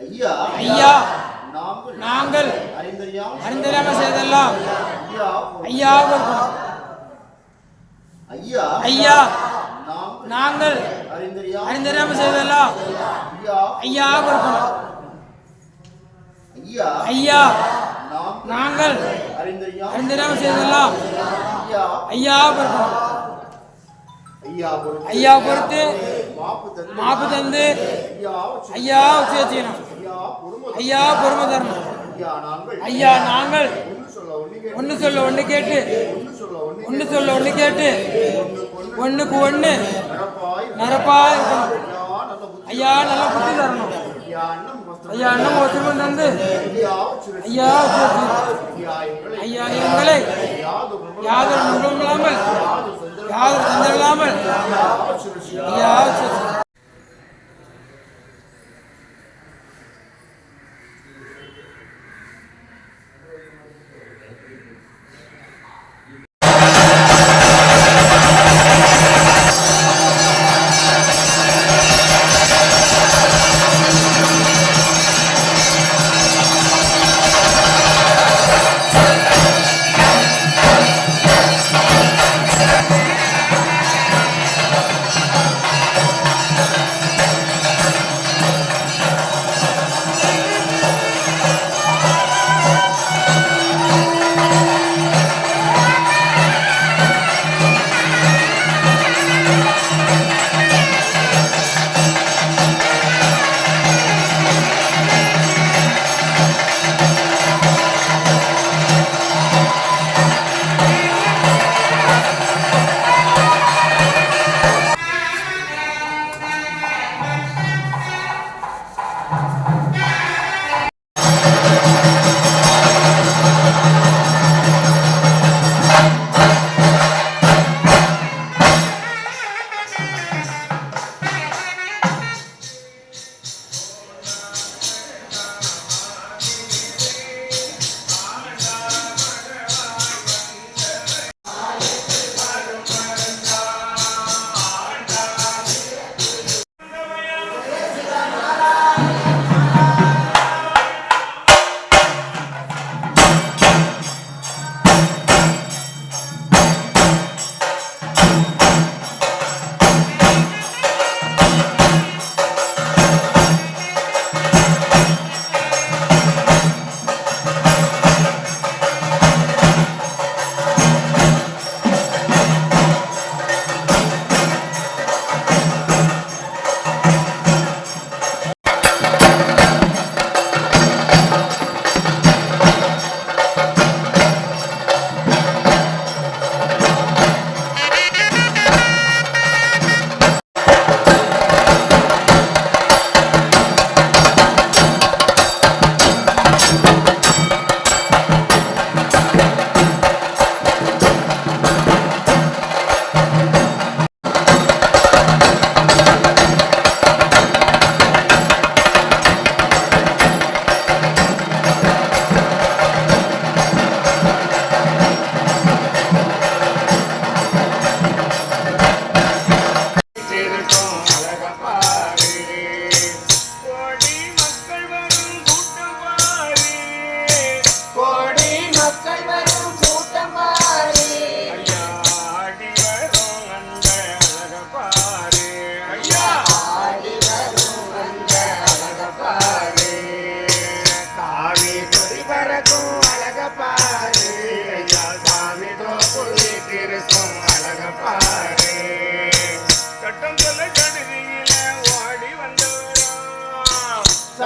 ஐயா ஐயா நாங்கள் அறிந்தறியாம செய்தெல்லாம் ஐயா ஐயா ஐயா நாங்கள் அறிந்தறியாம செய்தெல்லாம் ஐயா கொடுக்கணும் ஐயா ஐயா நாங்கள் அறிந்தறியாம செய்தெல்லாம் ஐயா கொடுக்கணும் ஐயா பொறுத்து மாப்பு தந்து. ஐயா உச்சேச்சினம் ஐயா பொறும தரணும் ஐயா நாங்கள் ஒன்று சொல்ல ஒன்று கேட்டு. ஒன்று சொல்ல ஒன்று கேட்டு. ஒன்றுக்கு ஒன்று இருக்கணும். ஐயா நல்லா புத்தி தரணும். ஐயா அண்ணம் ஒருத்தரும் தந்து. ஐயா ஐயா எங்களை யாதொரு நுகமில்லாமல் யாதொரு தந்திரலாமல் Ja,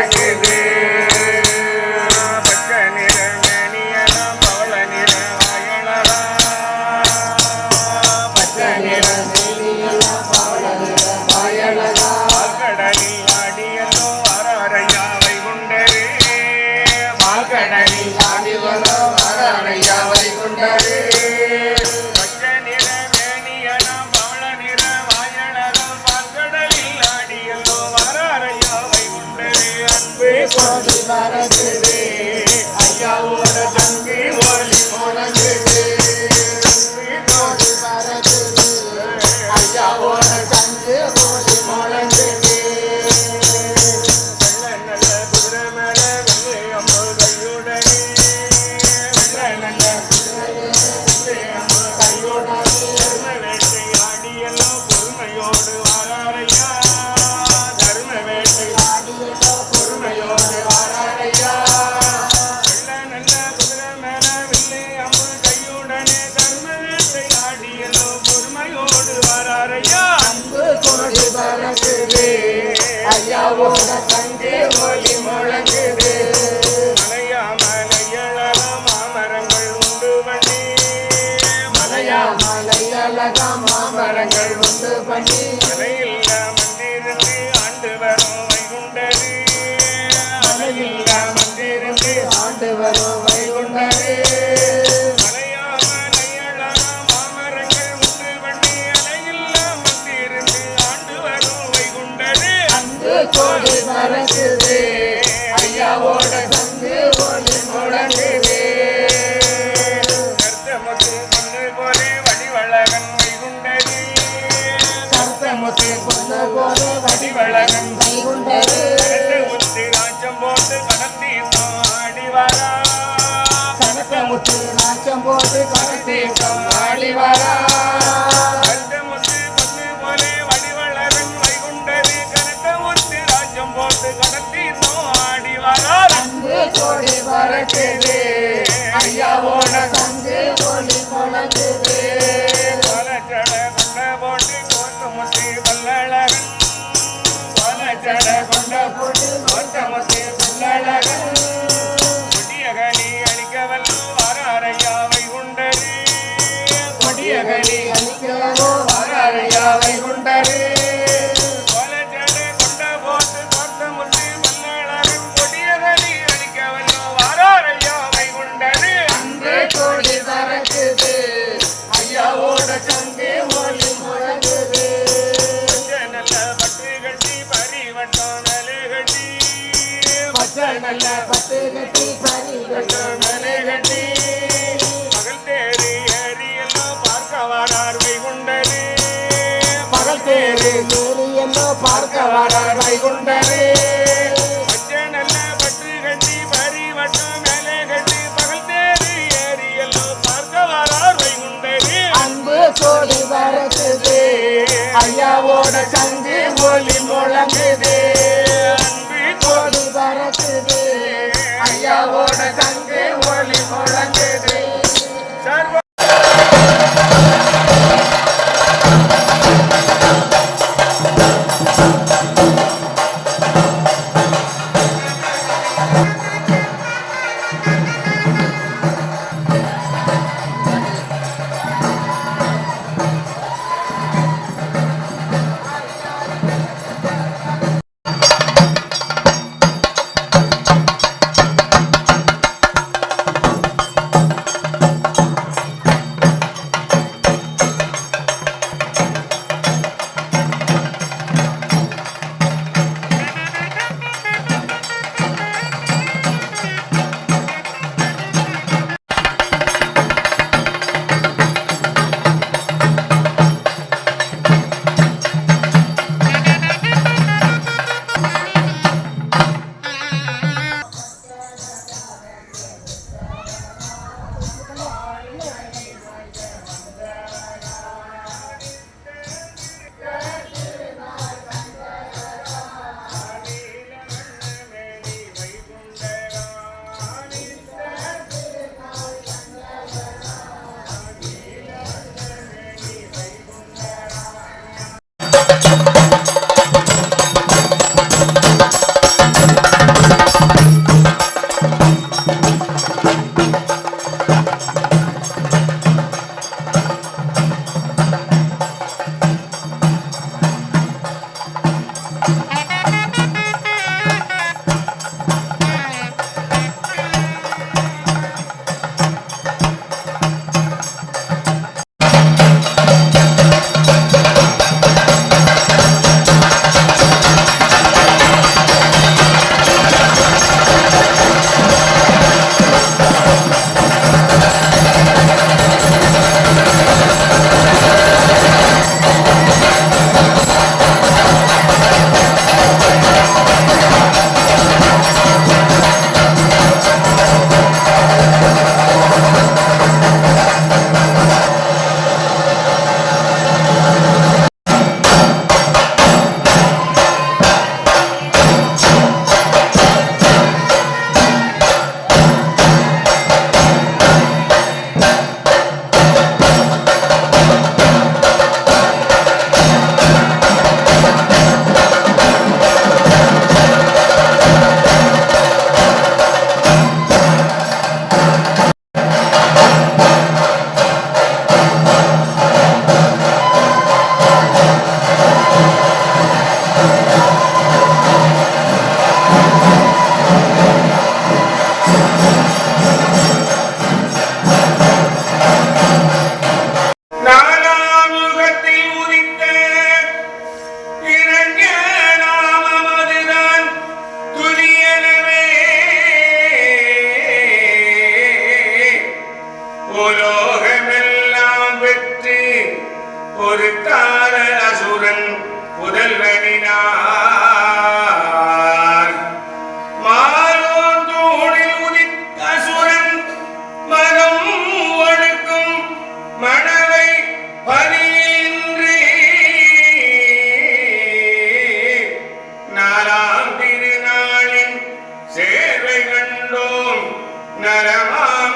vai viver. para போது போட்டு சம்பாடி வரா. கொடியகனி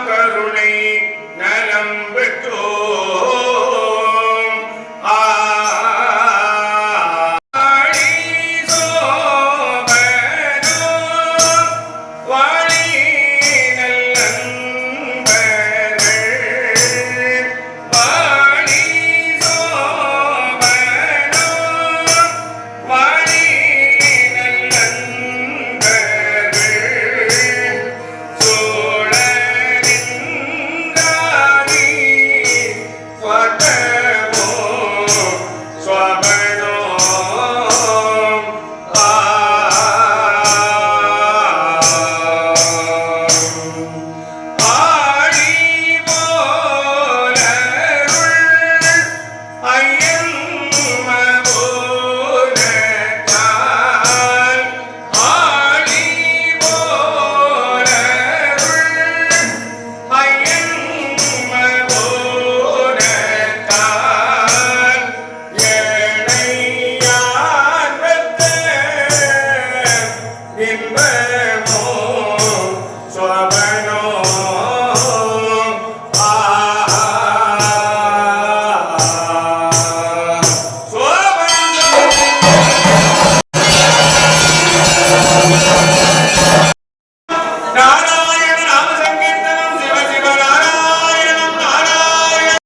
கருணை நலம்